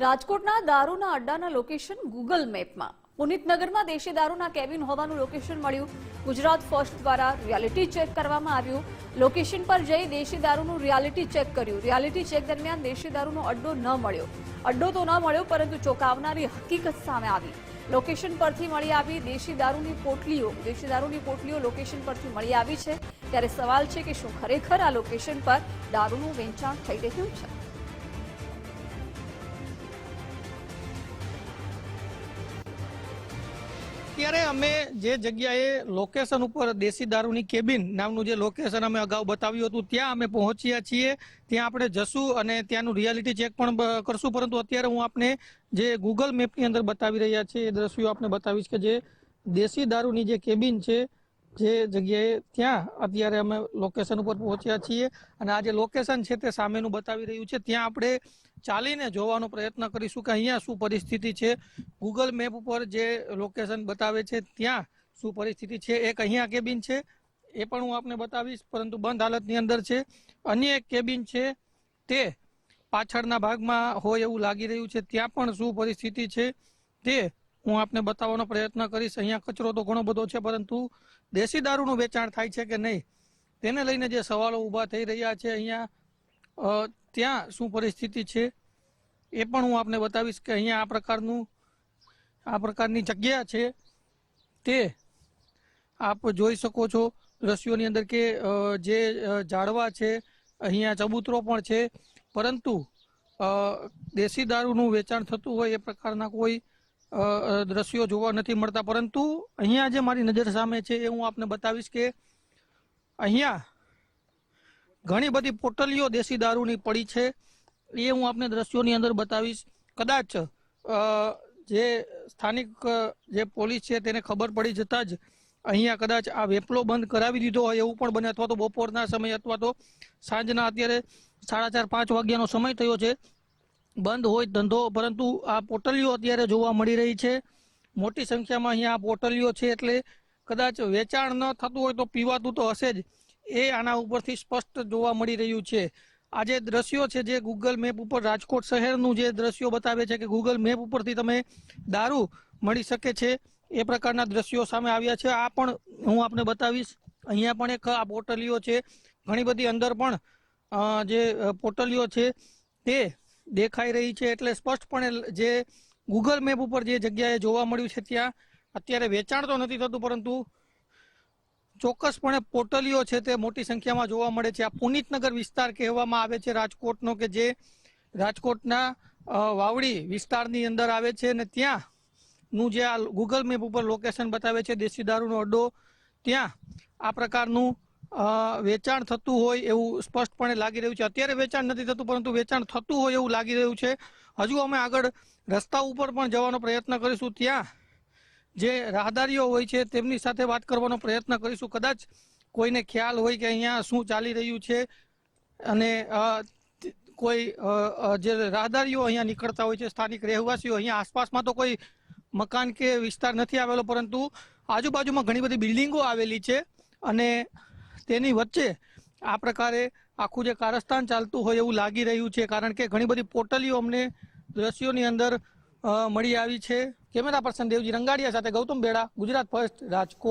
રાજકોટના દારૂના અડ્ડાના location Google મેપમાં પુનિતનગરમાં દેશી દારૂના કેબિન હોવાનું લોકેશન મળ્યું. ગુજરાત ફર્સ્ટ દ્વારા રિયાલિટી ચેક કરવામાં આવ્યું. લોકેશન પર જઈ દેશી દારૂનું રિયાલિટી ચેક કર્યું. રિયાલિટી ચેક દરમિયાન દેશી દારૂનો અડ્ડો ન મળ્યો. અડ્ડો તો ન મળ્યો, પરંતુ ચોંકાવનારી હકીકત સામે આવી. લોકેશન પરથી મળી આવી દેશી દારૂની પોટલીઓ. દેશી દારૂની પોટલીઓ લોકેશન પરથી મળી આવી છે. ત્યારે સવાલ છે કે શું ખરેખર આ લોકેશન પર દારૂનું વેચાણ થઈ રહ્યું છે? ત્યારે અમે જે જગ્યાએ લોકેશન ઉપર દેશી દારૂની કેબિન નામનું જે લોકેશન અમે અગાઉ બતાવ્યું હતું, ત્યાં અમે પહોંચ્યા છીએ. ત્યાં આપણે જશું અને ત્યાંનું રિયાલિટી ચેક પણ કરશું. પરંતુ અત્યારે હું આપને જે ગૂગલ મેપની અંદર બતાવી રહ્યા છે એ દ્રશ્યો આપને બતાવીશ કે જે દેશી દારૂની જે કેબિન છે જે જગ્યાએ ત્યાં અત્યારે અમે લોકેશન ઉપર પહોંચ્યા છીએ અને આ જે લોકેશન છે તે સામેનું બતાવી રહ્યું છે. ત્યાં આપણે ચાલીને જોવાનો પ્રયત્ન કરીશું કે અહીંયા શું પરિસ્થિતિ છે. ગૂગલ મેપ ઉપર જે લોકેશન બતાવે છે ત્યાં શું પરિસ્થિતિ છે. એક અહીંયા કેબિન છે, એ પણ હું આપને બતાવીશ, પરંતુ બંધ હાલતની અંદર છે. અન્ય એક કેબિન છે, તે પાછળના ભાગમાં હોય એવું લાગી રહ્યું છે. ત્યાં પણ શું પરિસ્થિતિ છે તે હું આપને બતાવવાનો પ્રયત્ન કરીશ. અહીંયા કચરો તો ઘણો બધો છે, પરંતુ દેશી દારૂનું વેચાણ થાય છે કે નહીં? તેને લઈને જે સવાલો ઊભા થઈ રહ્યા છે અહીંયા ત્યાં શું પરિસ્થિતિ છે એ પણ હું આપને બતાવીશ કે અહીંયા આ પ્રકારનું, આ પ્રકારની જગ્યા છે તે આપ જોઈ શકો છો દ્રશ્યોની અંદર કે જે ઝાડવા છે, અહીંયા ચબૂતરો પણ છે, પરંતુ દેશી દારૂનું વેચાણ થતું હોય એ પ્રકારના કોઈ દ્રશ્યો જોવા નથી મળતા. પરંતુ અહીંયા જે મારી નજર સામે છે એ હું આપને બતાવીશ કે અહીંયા ઘણી બધી પોટલીઓ દેશી દારૂની પડી છે. એ હું આપને દ્રશ્યોની અંદર બતાવીશ. કદાચ જે સ્થાનિક જે પોલીસ છે તેને ખબર પડી જતાં જ અહીંયા કદાચ આ વેપલો બંધ કરાવી દીધો હોય એવું પણ બને અથવા તો બપોરના સમય અથવા તો સાંજના અત્યારે સાડા ચાર પાંચ વાગ્યાનો સમય થયો છે. બંધ હોય ધંધો, પરંતુ આ પોટલીઓ અત્યારે જોવા મળી રહી છે. મોટી સંખ્યામાં અહીંયા આ પોટલીઓ છે એટલે કદાચ વેચાણ ન થતું હોય તો પીવાતું તો હશે જ. એ આના ઉપરથી સ્પષ્ટ જોવા મળી રહ્યું છે. આ જે દ્રશ્યો છે જે ગૂગલ મેપ ઉપર રાજકોટ શહેરનું જે દ્રશ્યો બતાવે છે કે ગૂગલ મેપ ઉપરથી તમે દારૂ મળી શકે છે, એ પ્રકારના દ્રશ્યો સામે આવ્યા છે. આ પણ હું આપને બતાવીશ. અહીંયા પણ એક આ પોટલીઓ છે. ઘણી બધી અંદર પણ જે પોટલીઓ છે તે દેખાઈ રહી છે એટલે સ્પષ્ટપણે જે ગૂગલ મેપ ઉપર જે જગ્યાએ જોવા મળ્યું છે ત્યાં, અત્યારે વેચાણ તો નથી થતું, પરંતુ ચોક્કસપણે પોટલીઓ છે તે મોટી સંખ્યામાં જોવા મળે છે. આ પુનિતનગર વિસ્તાર કહેવામાં આવે છે રાજકોટનો કે જે રાજકોટના વાવડી વિસ્તારની અંદર આવે છે અને ત્યાં નું જે આ ગૂગલ મેપ ઉપર લોકેશન બતાવે છે, દેશી દારૂનો અડ્ડો, ત્યાં આ પ્રકારનું વેચાણ થતું હોય એવું સ્પષ્ટપણે લાગી રહ્યું છે. અત્યારે વેચાણ નથી થતું, પરંતુ વેચાણ થતું હોય એવું લાગી રહ્યું છે. હજુ અમે આગળ રસ્તા ઉપર પણ જવાનો પ્રયત્ન કરીશું. ત્યાં જે રાહદારીઓ હોય છે, તેમની સાથે વાત કરવાનો પ્રયત્ન કરીશું. કદાચ કોઈને ખ્યાલ હોય કે અહીંયા શું ચાલી રહ્યું છે અને કોઈ જે રાહદારીઓ અહીંયા નીકળતા હોય છે, સ્થાનિક રહેવાસીઓ અહીંયા આસપાસમાં તો કોઈ મકાન કે વિસ્તાર નથી આવેલો, પરંતુ આજુબાજુમાં ઘણી બધી બિલ્ડિંગો આવેલી છે અને તેની વચ્ચે આ પ્રકારે આખું જે કારસ્તાન ચાલતું હોય એવું લાગી રહ્યું છે, કારણ કે ઘણી બધી પોટલીઓ અમને દ્રશ્યોની અંદર મળી આવી છે. કેમેરા પર્સન દેવજી રંગાડિયા સાથે ગૌતમ બેડા, ગુજરાત ફર્સ્ટ, રાજકોટ.